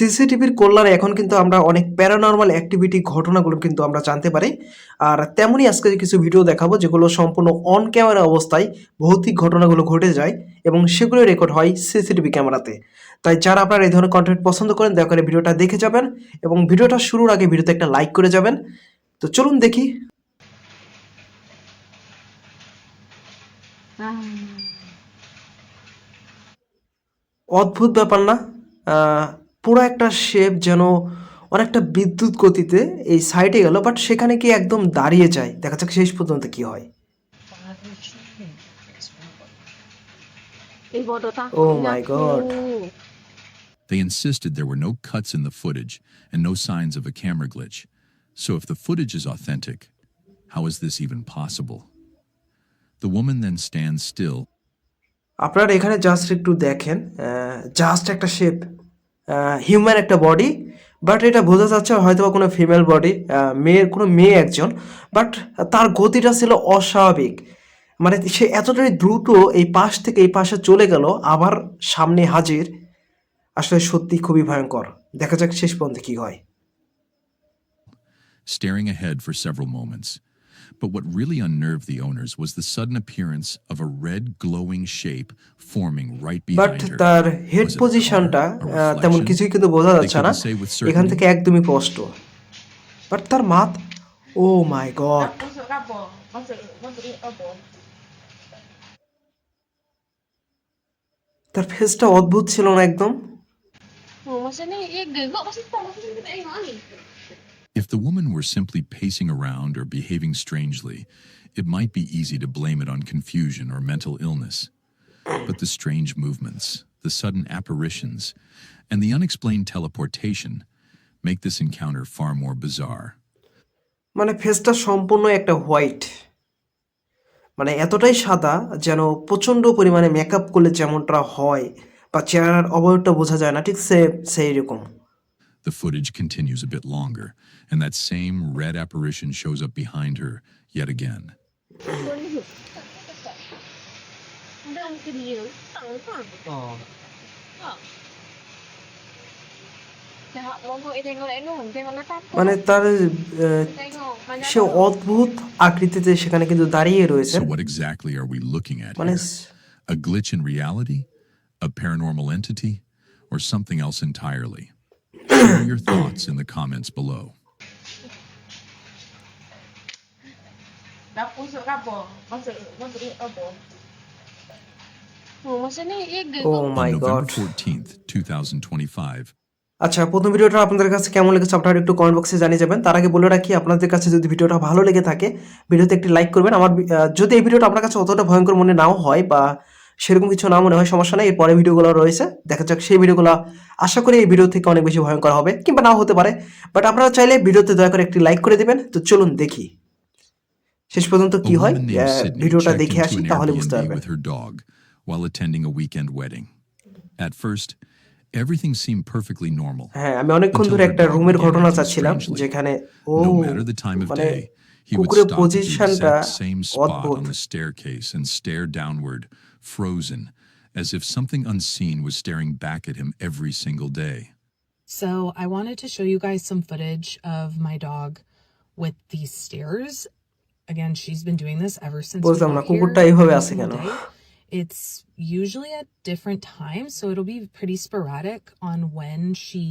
সিসিটিভির কল্যাণে এখন কিন্তু আমরা অনেক প্যারানর্মাল অ্যাক্টিভিটি ঘটনাগুলো কিন্তু আমরা জানতে পারি। আর তেমনই আজকে কিছু ভিডিও দেখাবো যেগুলো সম্পূর্ণ অন ক্যামেরা অবস্থায় ভৌতিক ঘটনাগুলো ঘটে যায় এবং সেগুলো রেকর্ড হয় সিসিটিভি ক্যামেরাতে। তাই যারা আপনারা এই ধরনের কন্টেন্ট পছন্দ করেন দয়া করে ভিডিওটা দেখে যাবেন এবং ভিডিওটা শুরুর আগে ভিডিওতে একটা লাইক করে যাবেন। তো চলুন দেখি। অদ্ভুত ব্যাপার না। পুরো একটা শেপ যেন অনেকটা বিদ্যুৎ গতিতে এই সাইডে গেল বাট সেখানে কি একদম দাঁড়িয়ে যায় দেখা যাক শেষ পর্যন্ত কি হয় এই বড়টা Oh my God. They insisted there were no cuts in the footage and no signs of a camera glitch. So if the footage is authentic, how is this even possible? The woman then stands still আপনারা এখানে just একটু দেখেন just একটা shape human একটা body but এটা বোঝা যাচ্ছে হয়তো কোনো ফিমেল বডি মেয়ের, কোনো মেয়ে একজন বাট তার গতিটা ছিল অস্বাভাবিক মানে সে এতটাই দ্রুত এই পাশ থেকে এই পাশে চলে গেল, আবার সামনে হাজির, আসলে সত্যি খুবই ভয়ঙ্কর দেখা যাক শেষ পর্যন্ত কি হয় staring ahead for several moments. But what really unnerved the owners was the sudden appearance of a red glowing shape forming right behind her. তার হেড পজিশনটা তেমন? কিছুই কিন্তু বোঝা যাচ্ছে না couldn't say with এখান. থেকে একদমই স্পষ্ট বাট তার মাত ও মাই গড? তার ফেসটা অদ্ভুত ছিল না একদম Oh, If the woman were simply pacing around or behaving strangely, it might be easy to blame it on confusion or mental illness. But the strange movements, the sudden apparitions, and the unexplained teleportation make this encounter far more bizarre. মানে ফেসটা সম্পূর্ণ একটা white মানে এতটাই সাদা যেন প্রচণ্ড পরিমাণে মেকআপ করলে যেমনটা হয় বা চেহারার অবয়বটা বোঝা যায় না ঠিক সে সেই রকম The footage continues a bit longer, and that same red apparition shows up behind her yet again. Ada mungkin dia. Tak tak. Oh. Tak. Dah monggo eh tengok lain tu, tengok nak apa? মানে তার আহ, Tengok mana সে অদ্ভুত আকৃতিতে সেখানে কিন্তু দাঁড়িয়ে রয়েছে So, what exactly are we looking at মানে here? A glitch in reality? A paranormal entity? Or something else entirely? Share your thoughts in the comments below. Oh, my On November 14th, 2025, আচ্ছা প্রথম ভিডিওটা আপনাদের কাছে কেমন লেগেছে আপনারা একটু কমেন্ট বক্সে জানিয়ে যাবেন। তার আগে বলে রাখি আপনাদের কাছে যদি ভিডিওটা ভালো লেগে থাকে ভিডিওতে একটি লাইক করবেন। আমার যদি এই ভিডিওটা আপনার কাছে অতটা ভয়ঙ্কর মনে নাও হয় বা সেরকম কিছু না মনে হয় সমস্যা নেই। এরপরে ভিডিওগুলো রয়েছে দেখা যাক সেই ভিডিওগুলো আশা করি এই ভিডিও থেকে অনেক বেশি ভয়ঙ্কর হবে কিংবা নাও হতে পারে। বাট আপনারা চাইলে ভিডিওতে দয়া করে একটি লাইক করে দেবেন। তো চলুন দেখি। শেষ পর্যন্ত কি হয়? ভিডিওটা দেখে আসি তাহলে বুঝতে পারবেন। At first, everything seemed perfectly normal. হ্যাঁ, no matter the time of মানে day, he would stop at the same spot on the staircase and stare downward. frozen, as if something unseen was staring back at him every single day. So I wanted to show you guys some footage of my dog with these stairs. Again, she's been doing this ever since we বুঝলাম না got কুকুরটা here এইভাবে every আছে single কেন day. It's usually at different times, so it'll be pretty sporadic on when she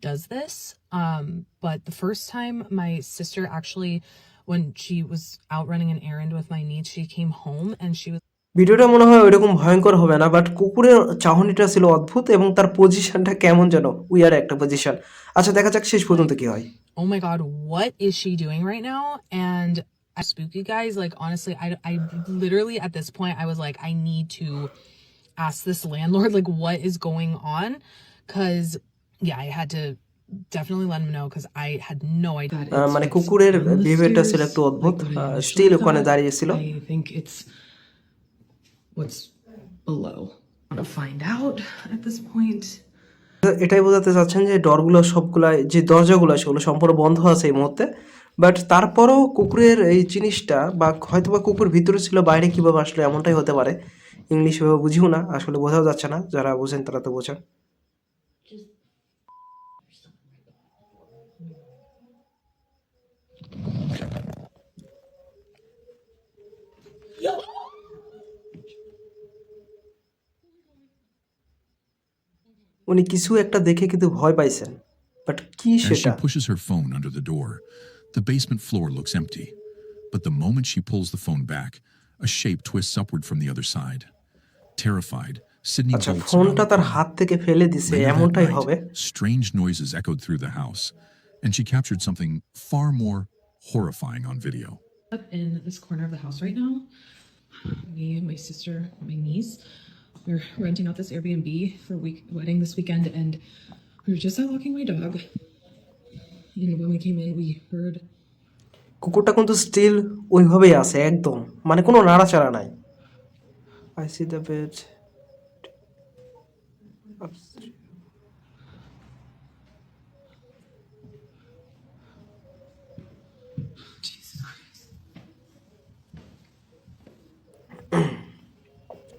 does this. Um, but the first time my sister actually, when she was out running an errand with my niece, she came home and she was ভিডিওটা মনে হয় ওইরকম ভয়ঙ্কর হবে না but কুকুরের চাহনিটা ছিল অদ্ভুত এবং তার পজিশনটা কেমন যেন উই আর একটা পজিশন আচ্ছা দেখা যাক শেষ পর্যন্ত কি হয়। ও my god what is she doing right now and I speak you guys like honestly I I literally at this point I was like I need to ask this landlord like what is going on cuz yeah i had to definitely let him know cuz i had no idea. Uh, মানে কুকুরের বিহেভিয়ারটা ছিল একটু অদ্ভুত still uh, ওখানে দাঁড়িয়ে ছিল। I think it's what's below. I want to find out at this point. এটাই বোঝাতে চাচ্ছেন যে ডরগুলো সবগুলা যে দরজাগুলো সেগুলো সম্পূর্ণ বন্ধ আছে এই মুহূর্তে বাট তারপরও কুকুরের এই জিনিসটা, বা হয়তো বা কুকুর ভিতরে ছিল, বাইরে কীভাবে আসলো, এমনটাই হতে পারে ইংলিশ ভাবে বুঝিও না, আসলে বোঝাও যাচ্ছে না, যারা বোঝেন তারা তো বোঝেন উনি কিছু একটা দেখে কিন্তু ভয় পাইছেন বাট কি As she সেটা pushes her phone under the door, the basement floor looks empty. But the moment she pulls the phone back, a shape twists upward from the other side. Terrified, Sydney আচ্ছা bolts ফোনটা around তার the হাত থেকে ফেলে দিছে Later that এমনটাই night, হবে strange noises echoed through the house, and she captured something far more horrifying on video. Up in this corner of the house right now. Me, my sister, my niece. We're renting out this Airbnb for a week wedding this weekend, and we were just out walking my dog. And when we came in, we heard কুকুরটা কিন্তু still ওইভাবেই আছে একদম মানে কোনো নাড়াচাড়া নাই I see the bed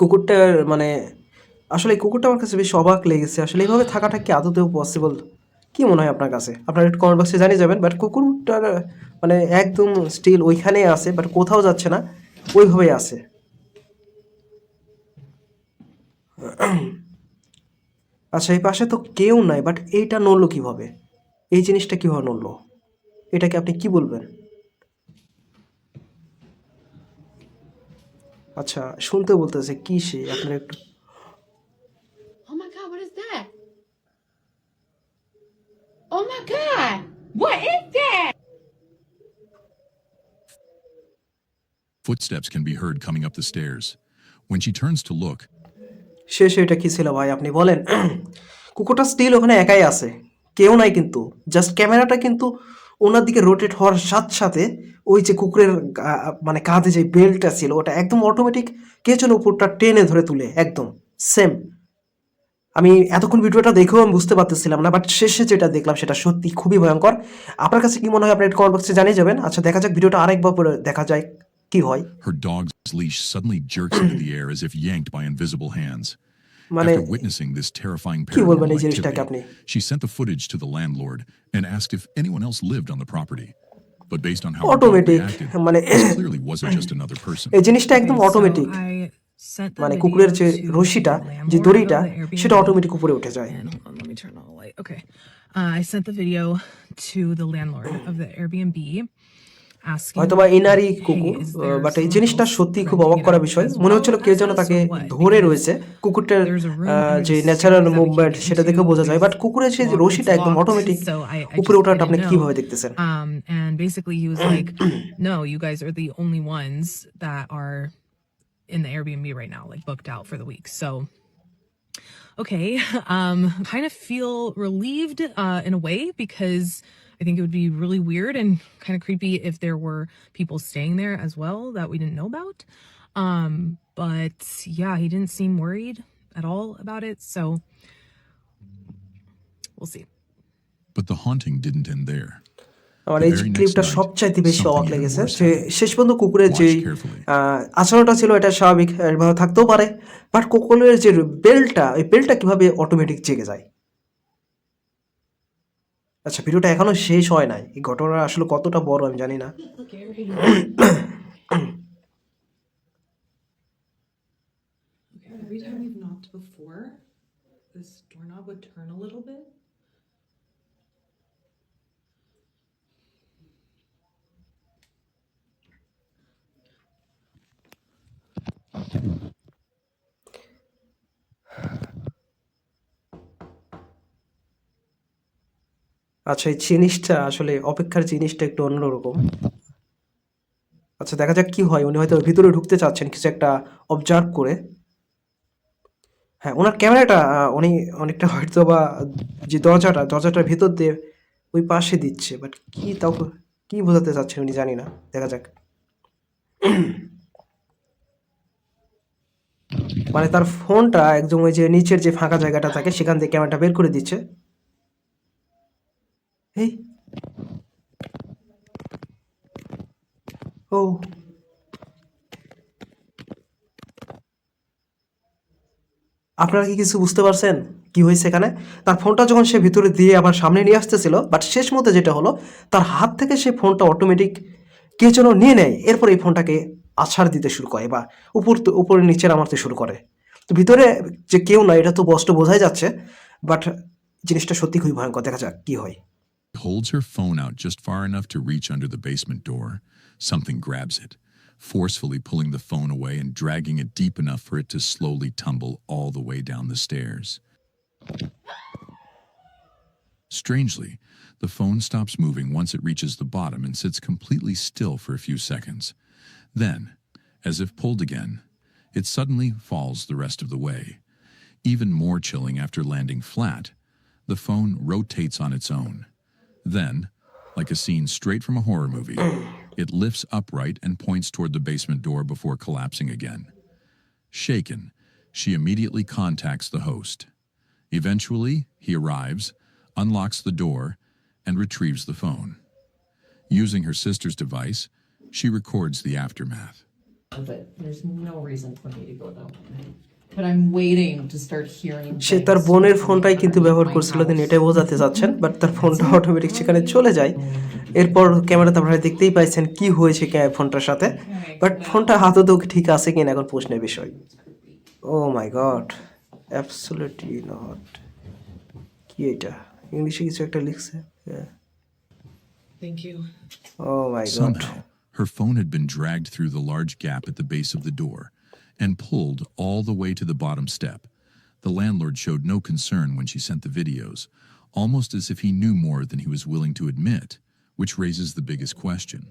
কুকুরটার মানে আসলে কুকুরটা আমার কাছে বেশ অবাক লেগেছে। আসলে এইভাবে থাকাটা কি আদতেও পসিবল কি মনে হয় আপনার কাছে? আপনার একটু কমেন্ট বক্সে জানিয়ে যাবেন বাট কুকুরটার মানে একদম স্টিল ওইখানেই আছে বাট কোথাও যাচ্ছে না, ওইভাবেই আছে। আচ্ছা এই পাশে তো কেউ নাই বাট এইটা নড়লো কীভাবে? এই জিনিসটা কীভাবে নড়লো? এটাকে আপনি কি বলবেন? আচ্ছা শুনতে বলতেছে কি সে আপনার একটু Oh my god, what is that? Oh my god, what is that? Footsteps can be heard coming up the stairs. When she turns to look, শেষে এটা কি ছিল ভাই আপনি বলেন কুকুরটা স্টিল ওখানে একাই আছে কেউ নাই কিন্তু জাস্ট ক্যামেরাটা কিন্তু ওনার দিকে রোটেট হওয়ার সাথে সাথে ওই যে কুকুরের মানে কাঁধে যে বেল্টটা ছিল, ওটা একদম অটোমেটিক কে উপরটা টেনে ধরে তুলে, একদম সেম আমি এতক্ষণ ভিডিওটা দেখেও আমি বুঝতে পারতেছিলাম না বাট শেষে যেটা দেখলাম সেটা সত্যি খুবই ভয়ঙ্কর। আপনার কাছে কি মনে হয় আপনি কমেন্ট বক্সে জানিয়ে যাবেন। আচ্ছা দেখা যাক, ভিডিওটা আরেকবার পরে দেখা যায় কি হয়। Her dog's leash suddenly jerks into the air as if yanked by invisible hands. মানে After witnessing this terrifying কি বলবেন এই paranormal জিনিসটাকে আপনি activity, she sent the footage to the landlord and asked if anyone else lived on the property. But based on how her dog Automatic, reacted, মানে this clearly wasn't just another person. এই জিনিসটা একদম automatic I sent the মানে video কুকুরের যে to রশিটা the যে landlord দড়িটা of the Airbnb. সেটা অটোমেটিক উপরে উঠে যায় And hold on, let me turn on the light. Okay. Uh, I sent the video to the landlord of the Airbnb asking. হয়তো বা এনারই কুকুর বাট এই জিনিসটা সত্যি খুব অবাক করা বিষয় মনে হচ্ছিল কেউ যেন তাকে? ধরে রয়েছে কুকুরটার যে ন্যাচারাল মুভমেন্ট সেটা দেখে বোঝা যায় বাট কুকুরের সেই রশিটা একদম অটোমেটিক উপরে ওঠাটা আপনি কীভাবে দেখতেছেন Um, and basically he was like, "No, you guys are the only ones that are in the Airbnb right now, like booked out for the week." So, okay, um, kind of feel relieved uh, in a way because I think it would be really weird and kind of creepy if there were people staying there as well that we didn't know about. Um, but yeah, he didn't seem worried at all about it. So we'll see. But the haunting didn't end there. আমার এই ক্লিপটা সবচাইতে বেশি অবাক লেগেছে যে শেষ পর্যন্ত কুকুরের যে. আচরণটা ছিল এটা স্বাভাবিক থাকতেও পারে বাট কুকুরের যে বেলটা ওই বেলটা কীভাবে অটোমেটিক জেগে যায় আচ্ছা ভিডিওটা এখনও শেষ হয় নাই এই ঘটনা আসলে কতটা বড় আমি জানি না every time we've knocked before, this doorknob would turn a little bit. আচ্ছা এই জিনিসটা আসলে অপেক্ষার জিনিসটা একটু অন্যরকম। আচ্ছা দেখা যাক কি হয়। উনি হয়তো ভিতরে ঢুকতে চাচ্ছেন, কিছু একটা অবজার্ভ করে। হ্যাঁ ওনার ক্যামেরাটা উনি অনেকটা হয়তো বা যে দরজাটা, দরজাটার ভেতর দিয়ে ওই পাশে দিচ্ছে। বাট কি তাও কি বোঝাতে চাচ্ছেন উনি জানি না। দেখা যাক। মানে তার ফোনটা একদম ওই যে নিচের যে ফাঁকা জায়গাটা থাকে, সেখান থেকে ক্যামেরাটা বের করে দিচ্ছে। এই। ও। আপনারা কি কিছু বুঝতে পারছেন কি হয়েছে এখানে? তার ফোনটা যখন সে ভিতরে দিয়ে আবার সামনে নিয়ে আসতেছিল বাট শেষ মধ্যে যেটা হলো, তার হাত থেকে সে ফোনটা অটোমেটিক কে যেন নিয়ে নেয়, এরপর এই ফোনটাকে আছাড় দিতে শুরু করে বা উপর উপরে নিচে নামাতে শুরু করে। তো ভিতরে যে কেউ না এটা তো স্পষ্ট বোঝাই যাচ্ছে বাট জিনিসটা সত্যি খুবই ভয়ঙ্কর, দেখা যাক কি হয়। Holds her phone out just far enough to reach under the basement door. Something grabs it, forcefully pulling the phone away and dragging it deep enough for it to slowly tumble all the way down the stairs. Strangely, the phone stops moving once it reaches the bottom and sits completely still for a few seconds. Then, as if pulled again, it suddenly falls the rest of the way. Even more chilling after landing flat, the phone rotates on its own. Then, like a scene straight from a horror movie, it lifts upright and points toward the basement door before collapsing again. Shaken, she immediately contacts the host. Eventually, he arrives, unlocks the door, and retrieves the phone. Using her sister's device, she records the aftermath. but there's no reason for me to go that way. But I'm waiting to start hearing. সে তার বোনের ফোনটাই কিন্তু ব্যবহার করছিল তিনি এটাই বোঝাতে চাচ্ছেন বাট তার ফোনটা অটোমেটিক সেখানে চলে যায়। এরপর ক্যামেরাতে আপনারা দেখতেই পাইছেন কি হয়েছে ফোনটার সাথে। বাট ফোনটা হাতে তো ঠিক আছে কিনা এখন প্রশ্নের বিষয়। Oh my god absolutely not কি এটা? ইংলিশে কিছু একটা লিখছে? Thank you. Oh my god Somehow, her phone had been dragged through the large gap at the base of the door and pulled all the way to the bottom step. The landlord showed no concern when she sent the videos, almost as if he knew more than he was willing to admit, which raises the biggest question.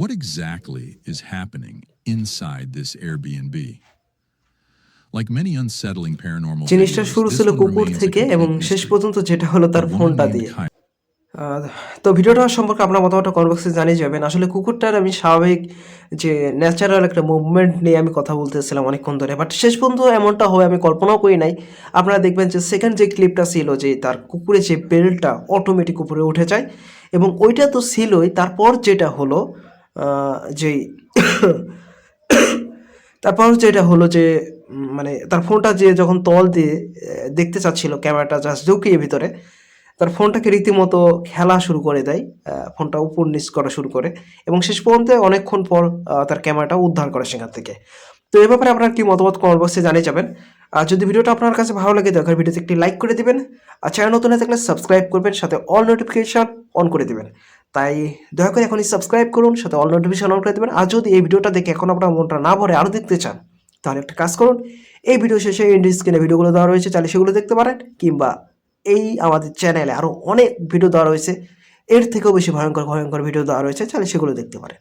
What exactly is happening inside this Airbnb? Like many unsettling paranormal জিনিসটা videos, শুরু this ছিল one কুকুর remains a থেকে এবং complete শেষ mystery. পর্যন্ত যেটা হলো তার A woman ফোনটা named দিয়ে Kyla আহ, তো ভিডিওটা সম্পর্কে আপনার মতামতটা কমেন্ট বক্সে জানিয়ে যাবেন। আসলে কুকুরটার আমি স্বাভাবিক যে ন্যাচারাল একটা মুভমেন্ট নিয়ে আমি কথা বলতেছিলাম অনেকক্ষণ ধরে। বাট শেষ পর্যন্ত এমনটা হবে আমি কল্পনাও করি নাই। আপনারা দেখবেন যে সেকেন্ড যে ক্লিপটা ছিল যে তার কুকুরের যে বেল্টটা অটোমেটিক উপরে উঠে যায় এবং ওইটা তো ছিলই। তারপর যেটা হলো যেই তারপর যেটা হলো যে মানে তার ফোনটা যে যখন তল দিয়ে দেখতে চাচ্ছিল, ক্যামেরাটা জাস্ট ঢুকিয়ে ভিতরে তার ফোনটাকে রীতিমতো খেলা শুরু করে দেয় ফোনটা উপর নিচ করা শুরু করে এবং শেষ পর্যন্ত অনেকক্ষণ পর তার ক্যামেরাটা উদ্ধার করে সেখান থেকে। তো এ ব্যাপারে আপনার কি মতামত কমেন্ট বক্সে জানিয়ে যাবেন। আর যদি ভিডিওটা আপনার কাছে ভালো লাগে, দরকার ভিডিওতে একটি লাইক করে দিবেন আর চ্যানেল নতুন হয়ে থাকলে সাবস্ক্রাইব করবেন, সাথে অল নোটিফিকেশন অন করে দিবেন। তাই দয়া করে এখনই সাবস্ক্রাইব করুন, সাথে অল নোটিফিকেশন অন করে দেবেন। আর যদি এই ভিডিওটা দেখে এখন আপনার মনটা না ভরে আরও দেখতে চান, তাহলে একটা কাজ করুন। এই ভিডিও শেষে ইন্ড স্ক্রিনে ভিডিওগুলো দেওয়া রয়েছে, চাইলে সেগুলো দেখতে পারেন কিংবা এই আমাদের চ্যানেলে আরও অনেক ভিডিও দেওয়া রয়েছে। এর থেকেও বেশি ভয়ঙ্কর ভয়ঙ্কর ভিডিও দেওয়া রয়েছে। তাহলে সেগুলো দেখতে পারেন।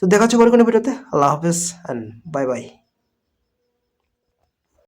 তো দেখা হচ্ছে পরে কোনো ভিডিওতে আল্লাহ হাফেজ অ্যান্ড বাই বাই